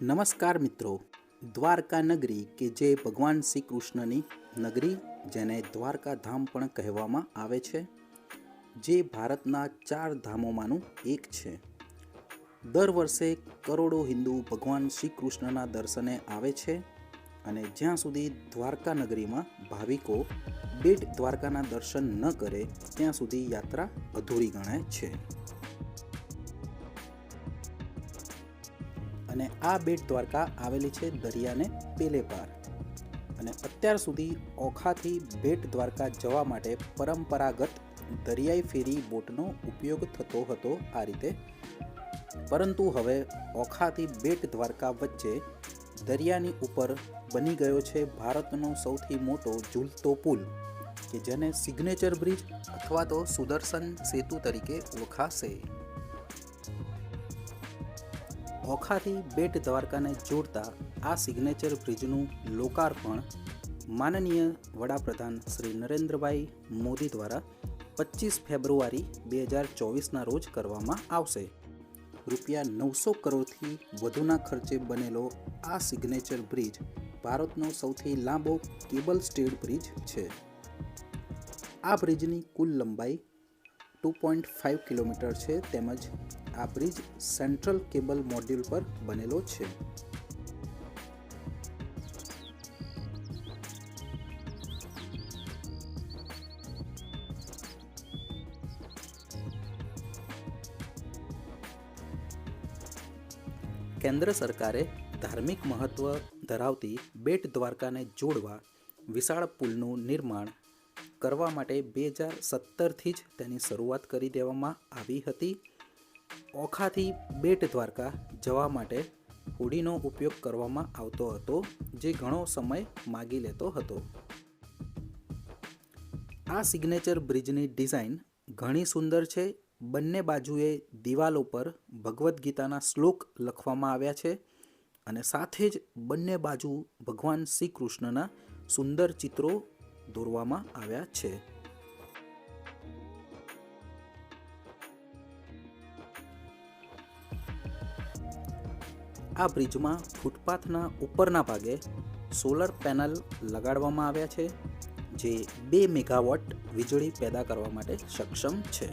નમસ્કાર મિત્રો. દ્વારકા નગરી કે જે ભગવાન શ્રી કૃષ્ણની નગરી જેને દ્વારકા ધામ પણ કહેવામાં આવે છે, જે ભારતના ચાર ધામોમાંનું એક છે. દર વર્ષે કરોડો હિન્દુ ભગવાન શ્રી કૃષ્ણના દર્શને આવે છે અને જ્યાં સુધી દ્વારકા નગરીમાં ભાવિકો બેટ દ્વારકાના દર્શન ન કરે, ત્યાં સુધી યાત્રા અધૂરી ગણાય છે. અને આ બેટ દ્વારકા આવેલી છે દરિયાને પેલે પાર. અને અત્યાર સુધી ઓખાથી બેટ દ્વારકા જવા માટે પરંપરાગત દરિયાઈ ફેરી બોટનો ઉપયોગ થતો હતો આ રીતે. પરંતુ હવે ઓખાથી બેટ દ્વારકા વચ્ચે દરિયાની ઉપર બની ગયો છે ભારતનો સૌથી મોટો ઝૂલતો પુલ, કે જેને સિગ્નેચર બ્રિજ અથવા તો સુદર્શન સેતુ તરીકે ઓળખાશે ઓખાથી બેટ દ્વારકાને જોડતા આ સિગ્નેચર બ્રિજનું લોકાર્પણ માનનીય વડાપ્રધાન શ્રી નરેન્દ્રભાઈ મોદી દ્વારા પચીસ ફેબ્રુઆરી બે હજાર ચોવીસના રોજ કરવામાં આવશે. રૂપિયા નવસો કરોડથી વધુના ખર્ચે બનેલો આ સિગ્નેચર બ્રિજ ભારતનો સૌથી લાંબો કેબલ સ્ટેડ બ્રિજ છે. આ બ્રિજની કુલ લંબાઈ ટુ પોઈન્ટ ફાઇવ કિલોમીટર છે તેમજ આ બ્રિજ સેન્ટ્રલ કેબલ મોડ્યુલ પર બનેલો છે. કેન્દ્ર સરકારે ધાર્મિક મહત્વ ધરાવતી બેટ દ્વારકાને જોડવા વિશાળ પુલનું નિર્માણ કરવા માટે બે હજાર સત્તરથી જ તેની શરૂઆત કરી દેવામાં આવી હતી. ઓખાથી બેટ દ્વારકા જવા માટે હોડીનો ઉપયોગ કરવામાં આવતો હતો, જે ઘણો સમય માગી લેતો હતો. આ સિગ્નેચર બ્રિજની ડિઝાઇન ઘણી સુંદર છે. બંને બાજુએ દિવાલો પર ભગવદ્ ગીતાના શ્લોક લખવામાં આવ્યા છે અને સાથે જ બંને બાજુ ભગવાન શ્રી કૃષ્ણના સુંદર ચિત્રો દોરવામાં આવ્યા છે. આ બ્રિજમાં ફૂટપાથના ઉપરના ભાગે સોલર પેનલ લગાડવામાં આવ્યા છે, જે બે મેગાવોટ વીજળી પેદા કરવા માટે સક્ષમ છે.